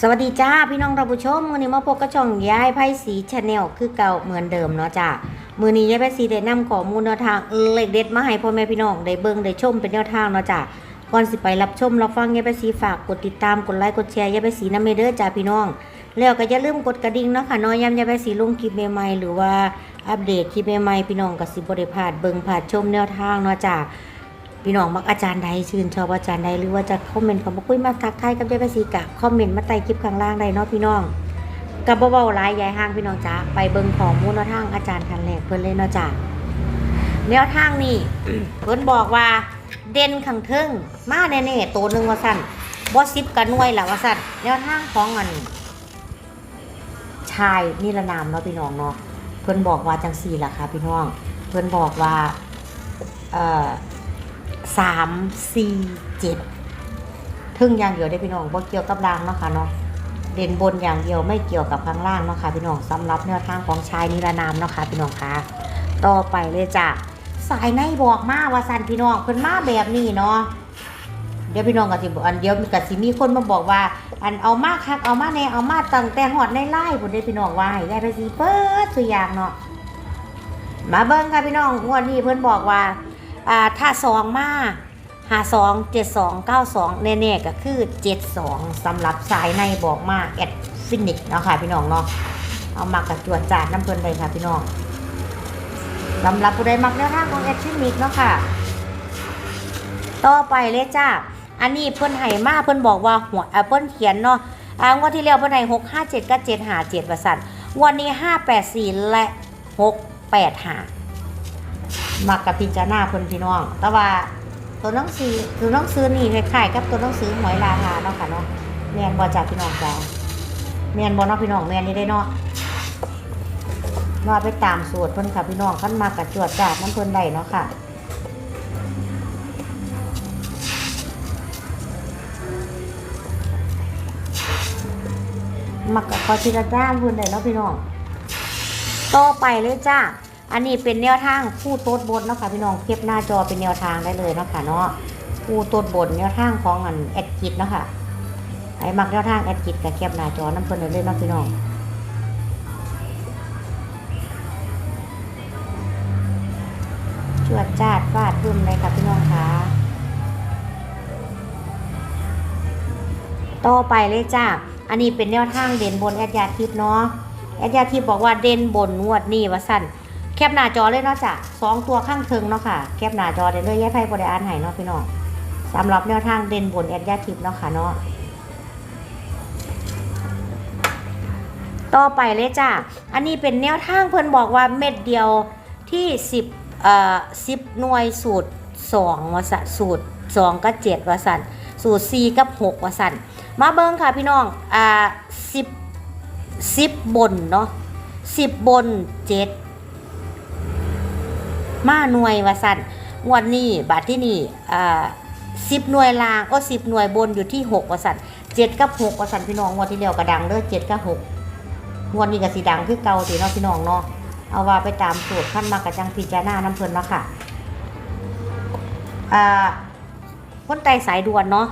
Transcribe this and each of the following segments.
สวัสดีจ้าพี่น้องท่านผู้ชมมือนี้มาพบกับช่องย้ายไพ่สีชาแนลคือเก่าเหมือนเดิมเนาะจ้ามือนี้ยายไพ่สีได้นำข้อมูลแนวทางเล็กเด็ดมาให้พ่อแม่พี่น้องได้เบิ่งได้ชมเป็นแนวทางเนาะจ้าก่อนสิไปรับชมรับฟังย้ายไพ่สีฝากกดติดตามกดไลค์กดแชร์ย้ายไพ่สีน้ำเมเดอร์จ้าพี่น้อง แล้วก็อย่าลืมกดกระดิ่งเนาะค่ะน้อยย้ำยายไพ่สีลงคลิปใหม่ๆหรือว่าอัปเดตคลิปใหม่ๆพี่น้องก็สิบ่ได้พาดเบิ่งพลาดชมแนวทางเนาะจ้า พี่น้องมักอาจารย์ใดชื่นชอบอาจารย์ใดหรือว่าจะคอมเมนต์ข้ามาคุยมาทักทายกับยายภาษีกะคอมเมนต์มาใต้คลิปข้างล่างได้เนาะพี่น้องกับเบาๆหลายยายห้างพี่น้องจ้าไปเบิ่งของมูลนทางอาจารย์ทันแรกเพิ่นเลยเนาะจ้าแนวทางนี่เพิ่นบอกว่าเด่นขังเทิงมาแน่ๆตัวหนึ่งว่าสั่นบอสิบกับหน่วยแหละว่าสั่นแนวทางของอันชายนิรนามเนาะพี่น้องเนาะเพิ่นบอกว่าจังสี่ล่ะค่ะพี่น้อง เพิ่นบอกว่าเอ่อ สามสี่เจ็ดทึ่งอย่างเดียวได้พี่น้องบ่เกี่ยวกับรางเนาะค่ะเนาะเด่นบนอย่างเดียวไม่เกี่ยวกับข้างล่างเนาะค่ะพี่น้องสำหรับแนวทางของชายนิรนามเนาะค่ะพี่น้องค่ะ ต่อไปเลยจ้ะสายในบอกมาว่าสันพี่น้องเพิ่นมาแบบนี้เนาะเดี๋ยวพี่น้องก็สิบอกอันเดียวมีก็สิมีคนมาบอกว่า อันเอามาคักเอามาแน่เอามาตั้งแต่หอดในไล่พุ่นได้พี่น้องว่าให้ได้ไปสิเปิดตัวอย่างเนาะมาเบิ่งค่ะพี่น้องงวดนี้เพิ่นบอกว่า อ่าถ้าสองมาหาสองเจ็ดสองเก้าสองแน่ๆก็คือเจ็ดสองสำหรับสายในบอกมาแอดฟินิกเนาะค่ะพี่น้องเนาะเอามากระจวดจาดน้ำเพลินเลยค่ะพี่น้องสำหรับผู้ใดมักแนวทางของแอดฟินิกเนาะค่ะ ต่อไปเลยจ้าอันนี้เพิ่นให้มาเพิ่นบอกว่าหัวแอปเปิลเขียนเนาะอ่างวดที่แล้วเพิ่นให้หกห้าเจ็ดกับเจ็ดหาเจ็ดประสันวันนี้ห้าแปดสี่และหกแปดหา มักกับพิจารณาเพิ่นพี่น้อง แต่ว่าตัวหนังสือตัวหนังสือนี่คล้ายๆกับตัวหนังสือหวยราคาเนาะค่ะเนาะแมนบ่จ้าพี่น้องจ้าแมนบ่เนาะพี่น้องแมนนี่ได้เนาะว่าไปตามสูตรเพิ่นค่ะพี่น้องคันมากับจวดจาดน้ำเพิ่นได้เนาะค่ะมักกับคอชิระด้าเพิ่นได้เนาะพี่น้องต่อไปเลยจ้า อันนี้เป็นแนวทางคู่โต๊ดบนเนาะค่ะพี่น้องเก็บหน้าจอเป็นแนวทางได้เลยเนาะค่ะเนาะคู่โต๊ดบนแนวทางของอันแอดกิดเนาะค่ะไอ้มักแนวทางแอดกิดกับเก็บหน้าจอน้ำเพิ่นได้เลยเนาะพี่น้องจวดจาดฟาดพึ่มเลยค่ะพี่น้องคะต่อไปเลยจ้า อันนี้เป็นแนวทางเด่นบนแอดยาทิพย์เนาะแอดยาทิพย์บอกว่าเด่นบนงวดนี่ว่าสั่น แคปหน้าจอเลยเนาะจ้ะสองตัวข้างเทิงเนาะค่ะ แคปหน้าจอได้เลยแยกไพ่บริอานให้เนาะพี่น้องสำหรับแนวทางเด่นบนแอดยาทิพย์เนาะค่ะเนาะต่อไปเลยจ้ะอันนี้เป็นแนวทางเพิ่นบอกว่าเม็ดเดียวที่สิบเอ่อสิบหน่วยสูตรสองวสัสูตรสองกับเจ็ดวสันสูตรสี่กับหกวสันมาเบิ้งค่ะพี่น้องอ่าสิบสิบบนเนาะสิบบนเจ็ด มาหน่วยว่าสั่นงวดนี้บาทที่นี่อ่าสิบหน่วยลางก็สิบหน่วยบนอยู่ที่หกว่าสั่นเจ็ดกับหกว่าสั่นพี่น้องงวดที่แล้วก็ดังเด้อเจ็ดกับหกงวดนี้ก็สีดังคือเก่าสิเนาะพี่น้องเนาะเอาว่าไปตามสูตรขั้นมากระจังพิจารณาน้ำเพลินเนาะค่ะอ่าคนไตสายด่วนเนาะ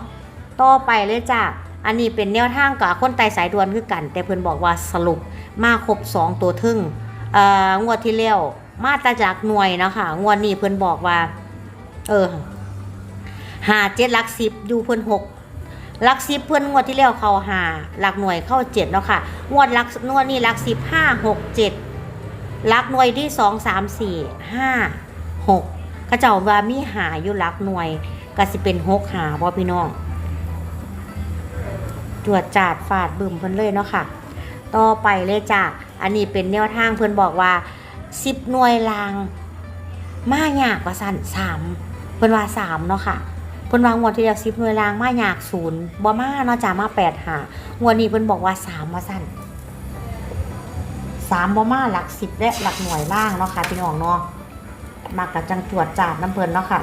ต่อไปเลยจ้าอันนี้เป็นแนวทางกับคนไตสายด่วนคือกัน แต่เพิ่อนบอกว่าสรุปมาครบสองตัวทึ่งอ่องวดที่แล้ว มาตาจากหน่วยนะคะงวดนี้เพิ่นบอกว่า เออหาเจ็ดลักสิบอยู่เพิ่นหกลักสิบเพิ่อนงวดที่แล้วเขาหาหลักหน่วยเข้าเจ็ดเนาะค่ะงวดลักงวดนี้ลักสิบห้าหกเจ็ดลักหน่วยที่สองสามสี่ห้าหกเขาเจ้าว่ามีหาอยู่ลักหน่วยก็สิเป็นหกหาบ่พี่น้องจวดจาดฟาดบึมเพิ่นเลยเนาะค่ะ ต่อไปเลยจ้ะอันนี้เป็นแนวทางเพิ่อนบอกว่า สิบหน่วยลาง มายากว่าสั่นสามเพิ่นว่าสามเนาะค่ะเพิ่นวางงวดที่แล้วสิบหน่วยลางมายากศูนย์บ่มาเนาะจ้ามาแปดหางวดนี้เพิ่นบอกว่าสามว่าสั่นสามบ่มาหลักสิบและหลักหน่วยล่างเนาะค่ะพี่น้องเนาะมักกะจังจวดจาดน้ำเพิ่นเนาะค่ะ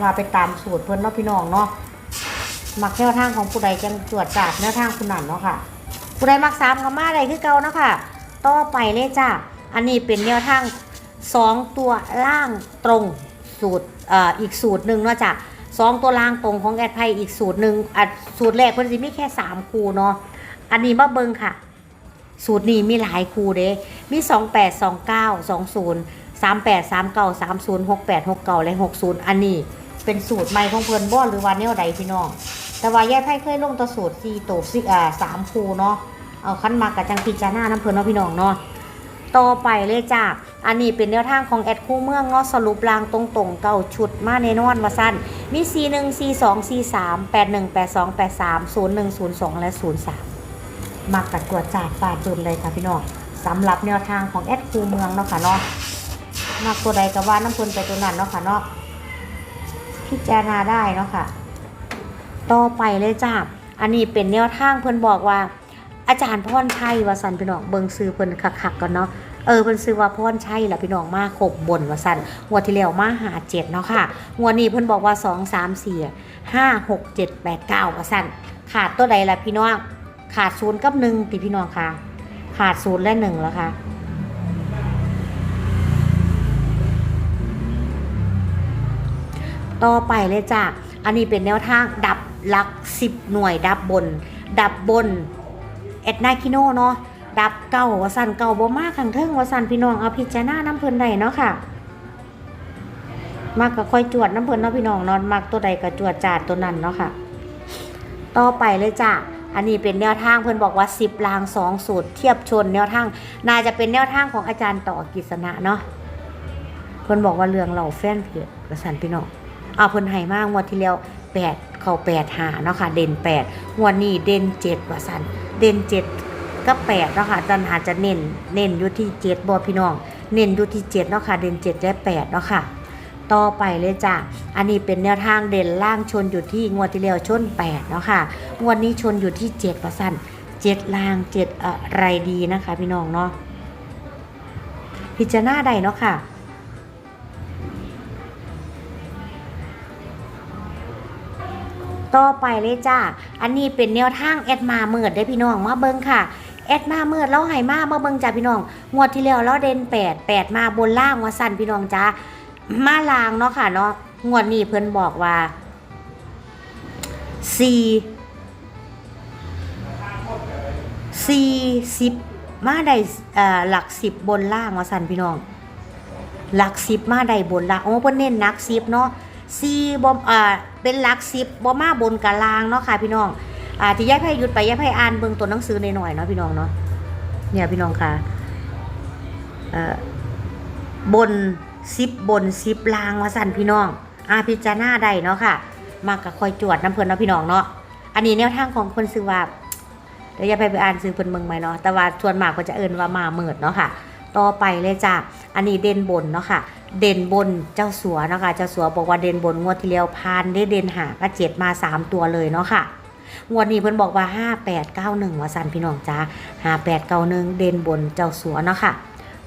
ว่าไปตามสูตรเพิ่นเนาะพี่น้องเนาะมักแนวทางของผู้ใดจังจวดจาดแนวทางคุณนั่นเนาะค่ะ ผู้ใดมักสามก็มาได้คือเก่าเนาะค่ะ ต่อไปเลยจ้า อันนี้เป็นแนวทางสองตัวล่างตรงสูตรออีกสูตรหนึ่งเนาะจ้ะสองตัวล่างตรงของแอดไพอีกสูตรหนึ่งสูตรแรกเพิ่นสิมีแค่สามคูเนาะอันนี้มาเบิงค่ะ สูตรนี้มีหลายคูเด้มี28 29 20 38 39 30 68 69และ60อันนี้เป็นสูตรใหม่ของเพิ่นบ่หรือว่าแนวใดพี่น้องแต่ว่ายายไพ่เคยลงตัวสูตร4โตวสิอ่า3คูเนาะเอาคันมากกับจังพิจารณาน้ำเพิ่นเนาะพี่น้องเนาะ ต่อไปเลยจ้าอันนี้เป็นแนวทางของแอดคู่เมืองเนาะสรุปรางตรงๆเก่าชุดมาในนอนวาสั้นมี C 1 C 2 C 3 8 1 8 2 8 3 0 1 0 2 และ 0 3 มากัดตัวจาดฟาดจุนเลยค่ะพี่น้องสำหรับแนวทางของแอดคูเมืองเนาะค่ะเนาะมากตัวใดก็ว่าน้ำเพลินไปตัวนั้นเนาะค่ะเนาะพิจารณาได้เนาะค่ะ ต่อไปเลยจ้าอันนี้เป็นแนวทางเพิ่อนบอกว่า อาจารย์พรชัยว่าสันพี่น้องเบิงซื้อเพิ่นคักๆก่อนเนาะเออเพิ่นซื้อว่าพรชัยล่ะพี่น้องมาขบบนว่าสันงวดที่แล้วมาหาเจ็ดเนาะค่ะงวดนี้เพิ่นบอกว่าสองสามสี่ห้าหกเจ็ดแปดเก้าว่าสันขาดตัวใดล่ะพี่น้องขาดศูนย์กับหนึ่งติพี่น้องค่ะ ขาดศูนย์และหนึ่งแล้วค่ะต่อไปเลยจ้ะ อันนี้เป็นแนวทางดับลักสิบหน่วยดับบน ดับบน เอ็ดนาคิโนเนาะดับเก่าวสันเก่าบ่มากขังเทิงวสันพี่น้องเอาพิจารณาน้ำเพลินได้เนาะค่ะ มากก็ค่อยจวดน้ำเพลินเนาะพี่น้องนอนมากตัวใดก็จวดจาดตัวนั้นเนาะค่ะ ต่อไปเลยจ้ะอันนี้เป็นแนวทางเพิ่นบอกว่า 10ราง2สูตร เทียบชนแนวทาง น่าจะเป็นแนวทางของอาจารย์ต่อกิษณะเนาะเพิ่นบอกว่าเรื่องเราแฟนเพจกระสันพี่น้องเอาเพิ่นให้มากงวดที่แล้วแปดเข้าแปดหาเนาะค่ะ เด่นแปดงวดนี้เด่นเจ็ดว่าสัน เด่นเจ็ดก็แปดเนาะค่ะจันอาจะเน้นเน้นอยู่ที่เจ็ดบอพี่น้อง เน้นอยู่ที่เจ็ดเนาะค่ะเด่นเจ็ดและแปดเนาะค่ะ ต่อไปเลยจ้ะอันนี้เป็นแนวทางเด่นล่างชนอยู่ที่งวดที่แล้วชนแปดเนาะค่ะงวดนี้ชนอยู่ที่เจ็ดว่าสันเจ็ดล่างเจ็ดอะไรดีนะคะ พี่น้องเนาะพิจารณาได้เนาะค่ะ ต่อไปเลยจ้า อันนี้เป็นแนวทางแอดมาเมือดได้พี่น้องมาเบิ่งค่ะแอดมาเมือดเราให้มามาเบิ่งจ้าพี่น้อง งวดที่แล้วเราเด่นแปดแปดมาบนล่างว่าสั่นพี่น้องจ้ามาลางเนาะค่ะเนาะงวดนี้เพิ่นบอกว่าสี่สี่สิบมาได้เอ่อหลักสิบบนล่างว่าสั่นพี่น้อง หลักสิบมาได้บนล่างโอ้เพิ่นเน้นหลักสิบเนาะ ซีบอมอ่าเป็นหลักสิบบอมาบนกะลางเนาะค่ะพี่น้องอ่าที่ยายไพ่หยุดไปยายไพ่อ่านเบิ่งตัวหนังสือหน่อยๆเนาะพี่น้องเนาะเนี่ยพี่น้องค่ะเอ่อบนสิบบนสิบลางว่าสั่นพี่น้องอาพิจารณาได้เนาะค่ะ มากกับคอยจวดน้ำเพลินเนาะพี่น้องเนาะอันนี้แนวทางของคนซื้อว่าเดี๋ยวยายไพ่ไปอ่านซื้อเพิ่นเมืองไหมเนาะแต่ว่าส่วนมากก็จะเอินว่ามาเมิดเนาะค่ะ ต่อไปเลยจ้ะอันนี้เด่นบนเนาะค่ะ เด่นบนเจ้าสัวเนาะคะเจ้าสัวบอกว่าเด่นบนงวดที่แล้วพานได้เด่นหาก็เจ็ดมาสามตัวเลยเนาะค่ะงวดนี้เพิ่นบอกว่าห้าแปดเก้าหนึ่งว่าสันพี่น้องจ้าห้าแปดเก้าหนึ่งเด่นบนเจ้าสัวเนาะค่ะ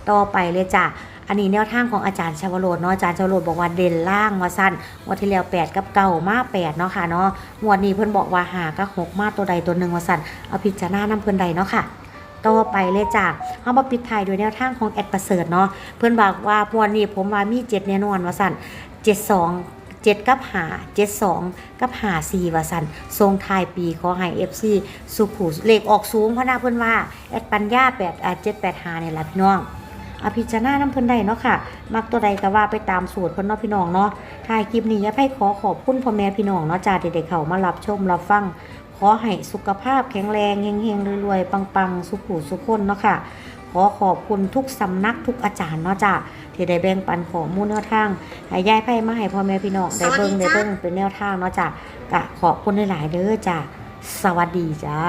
ต่อไปเลยจ้ะอันนี้แนวทางของอาจารย์ชาวโรดเนาะอาจารย์ชาวโรดบอกว่าเด่นล่างว่าสั้นงวดที่แล้วแปดกับเก้ามาแปดเนาะค่ะเนาะงวดนี้เพิ่นบอกว่าหากับหกมาตัวใดตัวหนึ่งว่าสั้นเอาพิจารณานํเพิ่นใดเนาะค่ะ ต่อไปเลยจ้ะเอามาปิดท้ายโดวยแนวทางของแอดประเสริฐเนาะเพื่อนบอกว่าพวนนี้ผมว่ามีเจ็ดแน่นอนว่าสันเจ็ดสองเจ็ดกับหาเจ็ดสองกับหาสี่วสันทรงทายปีขอให้เอฟซีสุขูเลขออกสูงเพราะน่าเพื่อนว่า แอดปัญญาแปดเจ็ดแปดหาเนี่ยแหละพี่น้องอภิจาราน้ำเพิ่นได้เนาะค่ะ มักตัวใดก็ว่าไปตามสูตรเพิ่นเนาะพี่น้องเนาะถ่ายคลิปนี้อยากให้ขอขอบคุณพ่อแม่พี่น้องเนาะจ้าเด็กๆเขามารับชมรับฟัง ขอให้สุขภาพแข็งแรงเฮงๆรวยๆปังๆ สุขุสุขคนเนาะค่ะขอขอบคุณทุกสำนักทุกอาจารย์เนาะจ้ะที่ได้แบ่งปันข้อมูลแนวทางให้ยายไพ่มาให้พ่อแม่พี่น้องได้เบิ่งได้เบิ่งเป็นแนวทางเนาะจ้ะกะขอบคุณหลายๆเด้อจ้ะสวัสดีจ้า